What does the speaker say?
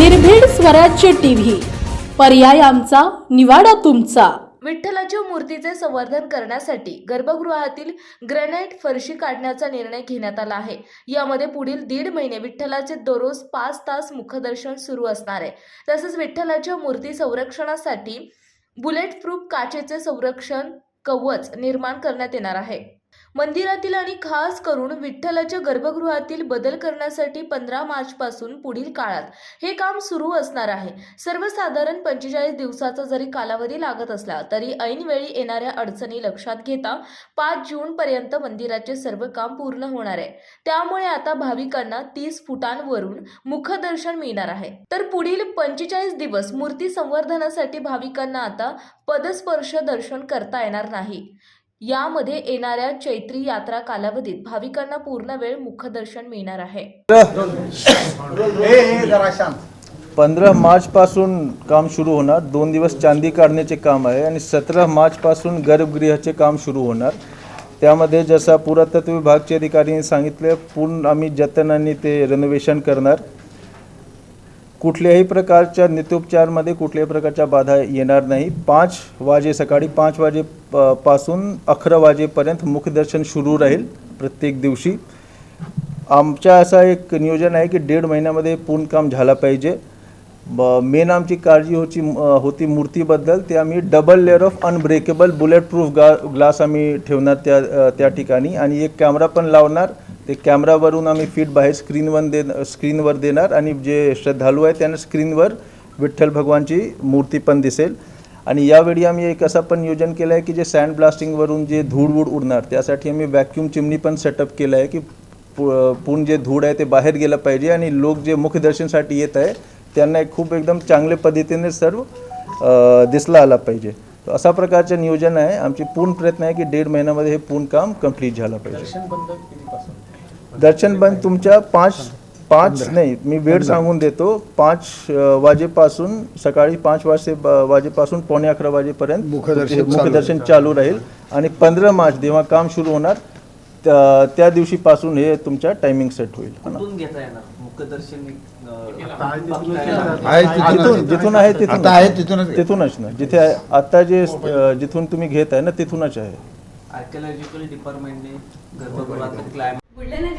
निर्भीड स्वराज्य टीव्ही. पर्याय आमचा निवाडा तुमचा. विठ्ठलाच्या मूर्तीचे संवर्धन करण्यासाठी गर्भगृहातील ग्रॅनाइट फरशी काढण्याचा निर्णय घेण्यात आला आहे. यामध्ये पुढील दीड महिने विठ्ठलाचे दररोज पाच तास मुखदर्शन सुरू असणार आहे. तसेच विठ्ठलाच्या मूर्ती संरक्षणासाठी बुलेट प्रूफ काचेचे संरक्षण कवच निर्माण करण्यात येणार आहे. मंदिरातील आणि खास करून विठ्ठलाच्या गर्भगृहातील बदल करण्यासाठी पंधरा मार्च पासून पुढील काळात हे काम सुरू असणार आहे. सर्वसाधारण पंचेचाळीस दिवसाचा जरी कालावधी लागत असला तरी ऐनवेळी येणाऱ्या अडचणी लक्षात घेता पाच जून पर्यंत मंदिराचे सर्व काम पूर्ण होणार आहे. त्यामुळे आता भाविकांना तीस फुटांवरून मुखदर्शन मिळणार आहे. तर पुढील पंचेचाळीस दिवस मूर्ती संवर्धनासाठी भाविकांना आता पदस्पर्श दर्शन करता येणार नाही. यामध्ये येणाऱ्या चैत्री यात्रा कालावधीत भाविकांना पूर्ण वेळ मुखदर्शन मिळणार आहे. जरा शांत. पंधरा मार्चपासून काम सुरू होणार. दोन दिवस चांदी काढण्याचे काम आहे आणि सतरा मार्चपासून गर्भगृहाचे काम सुरू होणार. त्यामध्ये जसा पुरातत्व विभागचे अधिकाऱ्यांनी सांगितले पूर्ण आम्ही जतनाने ते रेनोव्हेशन करणार. कुठल्याही प्रकारच्या नित्योपचारमध्ये कुठल्याही प्रकारच्या बाधा येणार नाही. पाच वाजे सकाळी पाच वाजे पासून अकरा वाजेपर्यंत मुखदर्शन सुरू राहील प्रत्येक दिवशी. आमच्या असा एक नियोजन आहे की दीड महिन्यामध्ये पूर्ण काम झाला पाहिजे. मेन आमची काळजी होती होती मूर्तीबद्दल. ते आम्ही double layer of unbreakable bullet proof गा ग्लास आम्ही ठेवणार त्या त्या ठिकाणी. आणि एक कॅमेरा पण लावणार. ते कॅमेरावरून आम्ही फीट बाहेर स्क्रीनवर दे स्क्रीनवर देणार आणि जे श्रद्धालू आहे त्यांना स्क्रीनवर विठ्ठल भगवानची मूर्ती पण दिसेल. आणि यावेळी आम्ही एक असं पण नियोजन केलं आहे की जे सँड ब्लास्टिंगवरून जे धूळ वूड उडणार त्यासाठी आम्ही व्हॅक्यूम चिमणी पण सेटअप केलं आहे की पु- पूर्ण जे धूळ आहे ते बाहेर गेलं पाहिजे आणि लोक जे मुखदर्शनसाठी येत आहे त्यांना एक खूप एकदम चांगल्या पद्धतीने सर्व दिसला आला पाहिजे. तर अशा प्रकारचं नियोजन आहे. आमची पूर्ण प्रयत्न आहे की दीड महिन्यामध्ये हे पूर्ण काम कंप्लीट झालं पाहिजे. दर्शन बंद तुमच्या पाच पाच नाही मी वेळ सांगून देतो. पाच वाजेपासून सकाळी पाच वाजते ब- वाजेपासून पावणे अकरा वाजेपर्यंत मुखदर्शन चालू राहील. आणि पंधरा मार्च जेव्हा काम सुरू होणार त्या दिवशीपासून हे तुमच्या टायमिंग सेट होईल. है ना? कुठून घेता येणार? मुखदर्शन आहे जिथून जिथून आहे तिथून आहे तिथूनच तिथूनच ना. जिथे आहे, आता जे जिथून तुम्ही घेत आहे ना तिथूनच आहे. आर्किओलॉजिकल डिपार्टमेंटने बुलढाणा